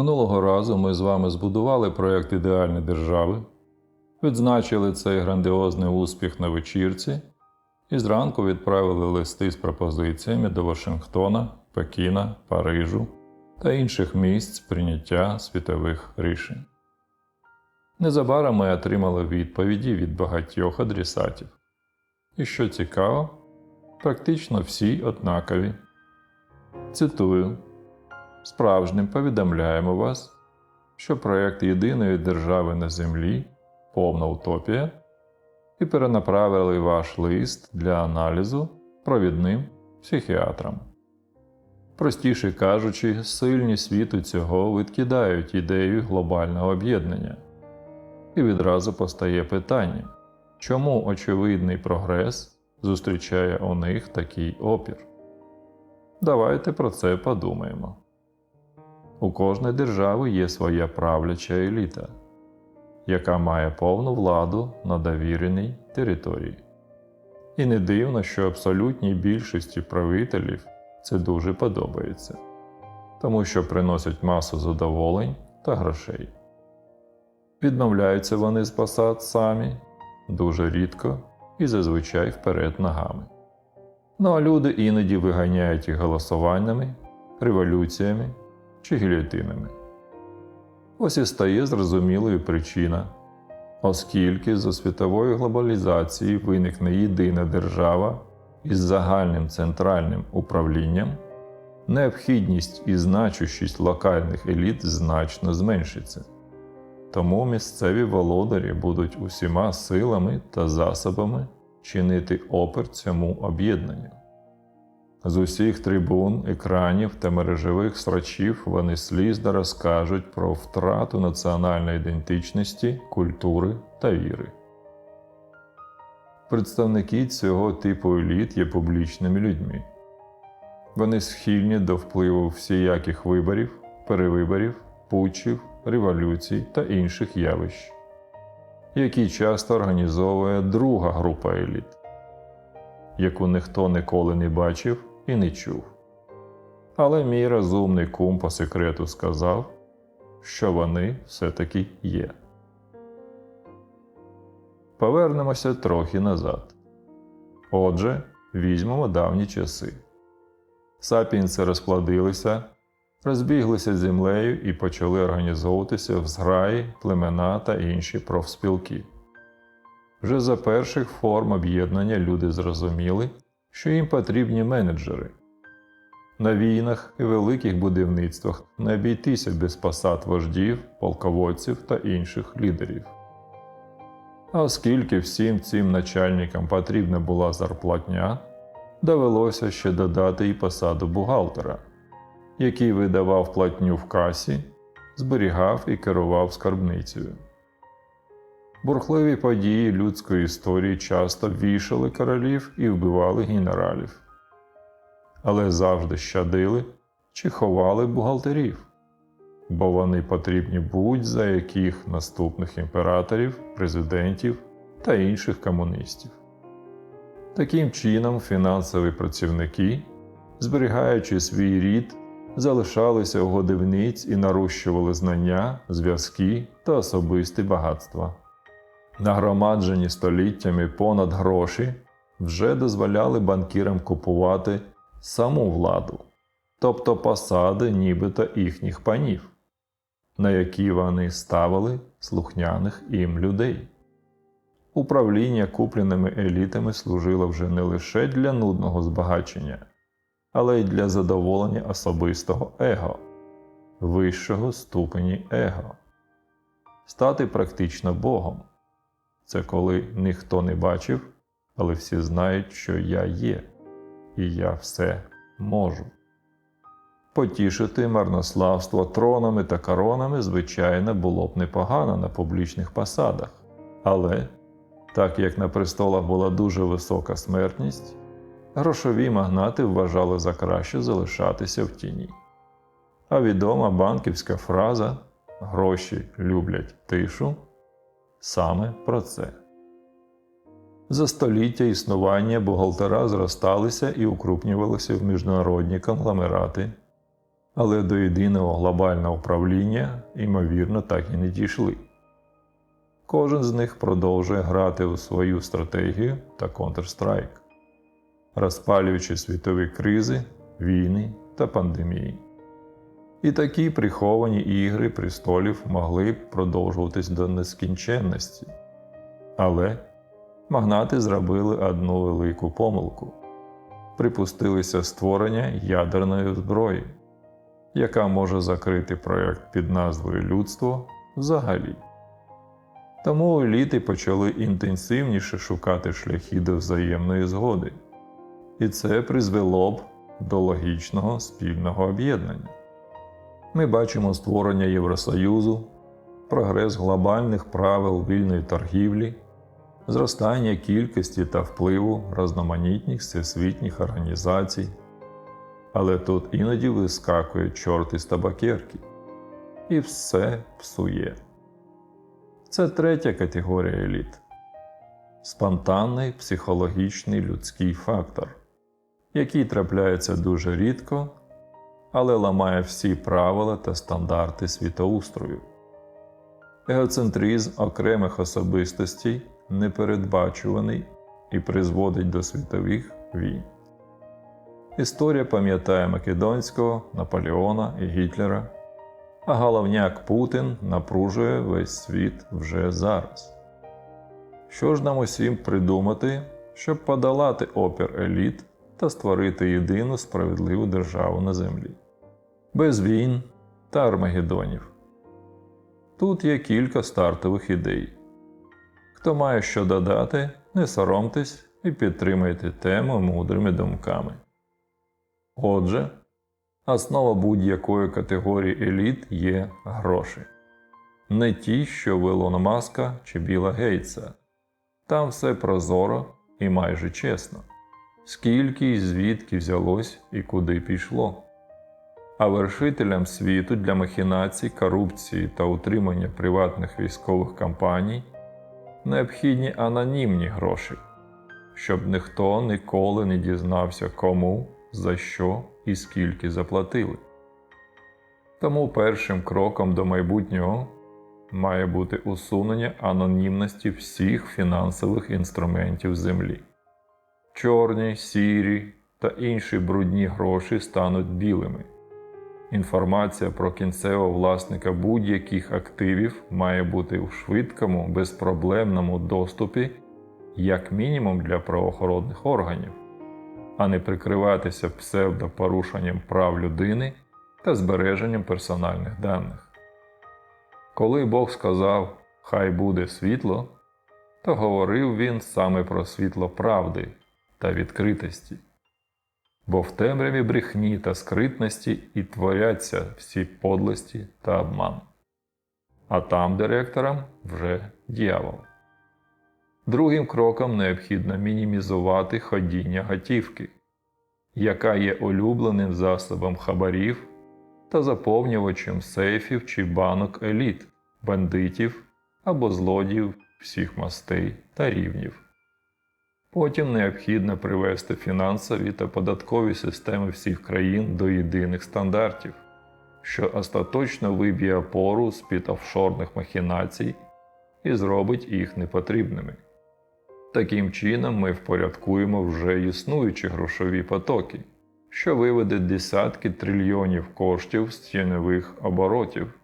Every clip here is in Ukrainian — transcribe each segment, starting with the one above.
Минулого разу ми з вами збудували проєкт ідеальної держави, відзначили цей грандіозний успіх на вечірці і зранку відправили листи з пропозиціями до Вашингтона, Пекіна, Парижу та інших місць прийняття світових рішень. Незабаром ми отримали відповіді від багатьох адресатів. І що цікаво, практично всі однакові. Цитую: Справжнім повідомляємо вас, що проєкт єдиної держави на землі повна утопія, і перенаправили ваш лист для аналізу провідним психіатрам. Простіше кажучи, сильні світу цього відкидають ідею глобального об'єднання. І відразу постає питання, чому очевидний прогрес зустрічає у них такий опір? Давайте про це подумаємо. У кожної держави є своя правляча еліта, яка має повну владу на довіреній території. І не дивно, що абсолютній більшості правителів це дуже подобається, тому що приносять масу задоволень та грошей. Відмовляються вони з посад самі дуже рідко і зазвичай вперед ногами. Ну а люди іноді виганяють їх голосуваннями, революціями чи гільотинами. Ось і стає зрозумілою причина, оскільки за світової глобалізації виникне єдина держава із загальним центральним управлінням, необхідність і значущість локальних еліт значно зменшиться. Тому місцеві володарі будуть усіма силами та засобами чинити опір цьому об'єднанню. З усіх трибун, екранів та мережевих срачів вони слізно розкажуть про втрату національної ідентичності, культури та віри. Представники цього типу еліт є публічними людьми. Вони схильні до впливу всіяких виборів, перевиборів, путчів, революцій та інших явищ, які часто організовує друга група еліт, яку ніхто ніколи не бачив і не чув. Але мій розумний кум по секрету сказав, що вони все-таки є. Повернемося трохи назад. Отже, візьмемо давні часи. Сапіенси розплодилися, розбіглися землею і почали організовуватися в зграї, племена та інші профспілки. Вже за перших форм об'єднання люди зрозуміли, що їм потрібні менеджери. На війнах і великих будівництвах не обійтися без посад вождів, полководців та інших лідерів. А оскільки всім цим начальникам потрібна була зарплатня, довелося ще додати і посаду бухгалтера, який видавав платню в касі, зберігав і керував скарбницею. Бурхливі події людської історії часто вішали королів і вбивали генералів, але завжди щадили чи ховали бухгалтерів, бо вони потрібні будь-за яких наступних імператорів, президентів та інших комуністів. Таким чином, фінансові працівники, зберігаючи свій рід, залишалися у годівниць і нарощували знання, зв'язки та особисті багатства. Нагромаджені століттями понад гроші вже дозволяли банкірам купувати саму владу, тобто посади нібито їхніх панів, на які вони ставили слухняних їм людей. Управління купленими елітами служило вже не лише для нудного збагачення, але й для задоволення особистого его, вищого ступені его, стати практично Богом. Це коли ніхто не бачив, але всі знають, що я є, і я все можу. Потішити марнославство тронами та коронами, звичайно, було б непогано на публічних посадах, але так як на престолах була дуже висока смертність, грошові магнати вважали за краще залишатися в тіні. А відома банківська фраза Гроші люблять тишу саме про це. За століття існування бухгалтера зросталися і укрупнювалися в міжнародні конгломерати, але до єдиного глобального управління, ймовірно, так і не дійшли. Кожен з них продовжує грати у свою стратегію та Counter-Strike, розпалюючи світові кризи, війни та пандемії. І такі приховані ігри престолів могли б продовжуватись до нескінченності. Але магнати зробили одну велику помилку припустилися створення ядерної зброї, яка може закрити проект під назвою Людство взагалі. Тому еліти почали інтенсивніше шукати шляхи до взаємної згоди, і це призвело б до логічного спільного об'єднання. Ми бачимо створення Євросоюзу, прогрес глобальних правил вільної торгівлі, зростання кількості та впливу різноманітних всесвітніх організацій. Але тут іноді вискакує чорт із табакерки, і все псує. Це третя категорія еліт спонтанний психологічний людський фактор, який трапляється дуже рідко, але ламає всі правила та стандарти світоустрою. Егоцентризм окремих особистостей непередбачуваний і призводить до світових війн. Історія пам'ятає Македонського, Наполеона і Гітлера, а головняк Путін напружує весь світ вже зараз. Що ж нам усім придумати, щоб подолати опір еліт та створити єдину справедливу державу на землі, без війн та армагеддонів? Тут є кілька стартових ідей. Хто має що додати, не соромтесь і підтримайте тему мудрими думками. Отже, основа будь-якої категорії еліт є гроші. Не ті, що в Маска чи Біла Гейтса. Там все прозоро і майже чесно. Скільки і звідки взялось і куди пішло. А вершителям світу для махінацій, корупції та утримання приватних військових компаній необхідні анонімні гроші, щоб ніхто ніколи не дізнався, кому, за що і скільки заплатили. Тому першим кроком до майбутнього має бути усунення анонімності всіх фінансових інструментів землі. Чорні, сірі та інші брудні гроші стануть білими. Інформація про кінцевого власника будь-яких активів має бути у швидкому, безпроблемному доступі, як мінімум для правоохоронних органів, а не прикриватися псевдопорушенням прав людини та збереженням персональних даних. Коли Бог сказав Хай буде світло, то говорив він саме про світло правди та відкритості бо в темряві брехні та скритності і творяться всі подлості та обман. А там директором вже дьявол. Другим кроком необхідно мінімізувати ходіння готівки, яка є улюбленим засобом хабарів та заповнювачем сейфів чи банок еліт, бандитів або злодіїв всіх мастей та рівнів. Потім необхідно привести фінансові та податкові системи всіх країн до єдиних стандартів, що остаточно виб'є опору з під офшорних махінацій і зробить їх непотрібними. Таким чином ми впорядкуємо вже існуючі грошові потоки, що виведе десятки трильйонів коштів з тіньових оборотів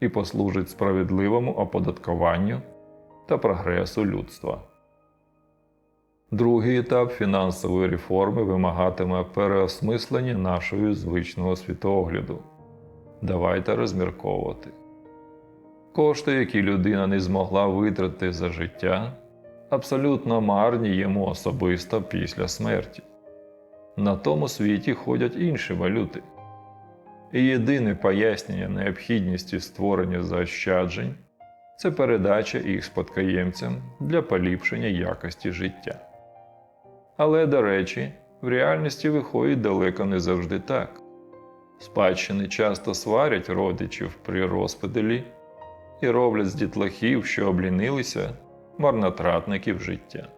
і послужить справедливому оподаткуванню та прогресу людства. Другий етап фінансової реформи вимагатиме переосмислення нашого звичного світогляду. Давайте розмірковувати. Кошти, які людина не змогла витратити за життя, абсолютно марні йому особисто після смерті. На тому світі ходять інші валюти. І єдине пояснення необхідності створення заощаджень це передача їх спадкоємцям для поліпшення якості життя. Але, до речі, в реальності виходить далеко не завжди так. Спадщини часто сварять родичів при розподілі і роблять з дітлахів, що облінилися, марнотратників життя.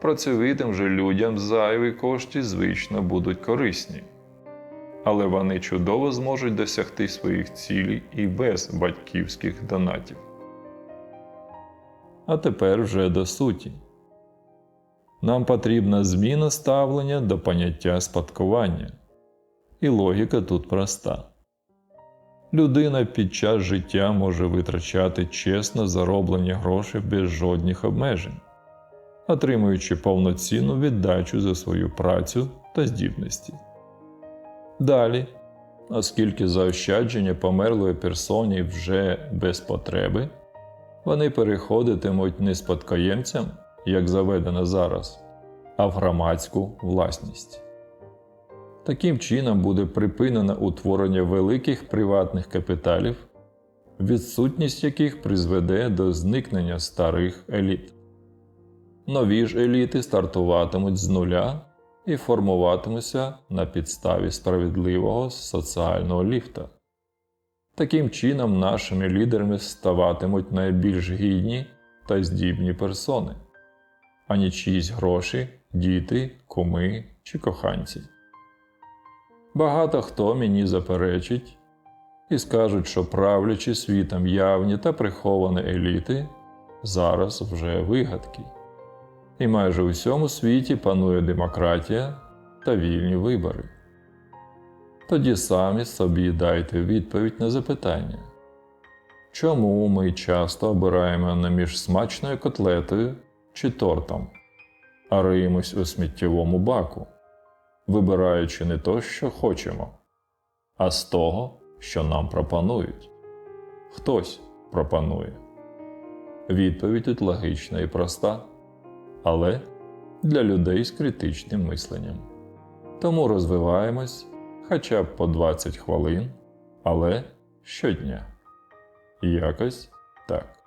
Працьовитим же людям зайві кошти звично будуть корисні. але вони чудово зможуть досягти своїх цілей і без батьківських донатів. А тепер вже до суті. Нам потрібна зміна ставлення до поняття спадкування. І логіка тут проста. Людина під час життя може витрачати чесно зароблені гроші без жодних обмежень, отримуючи повноцінну віддачу за свою працю та здібності. Далі, оскільки заощадження померлої персоні вже без потреби, вони переходитимуть не спадкоємцям, як заведено зараз, а в громадську власність. Таким чином буде припинено утворення великих приватних капіталів, відсутність яких призведе до зникнення старих еліт. Нові ж еліти стартуватимуть з нуля і формуватимуться на підставі справедливого соціального ліфта. Таким чином, нашими лідерами ставатимуть найбільш гідні та здібні персони, а не чиїсь гроші, діти, куми чи коханці. Багато хто мені заперечить і скажуть, що правлячі світом явні та приховані еліти зараз вже вигадки. І майже у всьому світі панує демократія та вільні вибори. Тоді самі собі дайте відповідь на запитання, чому ми часто обираємо не між смачною котлетою чи тортом, а риємось у сміттєвому баку, вибираючи не то, що хочемо, а з того, що нам пропонують. Хтось пропонує. Відповідь тут логічна і проста, але для людей з критичним мисленням. Тому розвиваємось хоча б по 20 хвилин, але щодня. Якось так.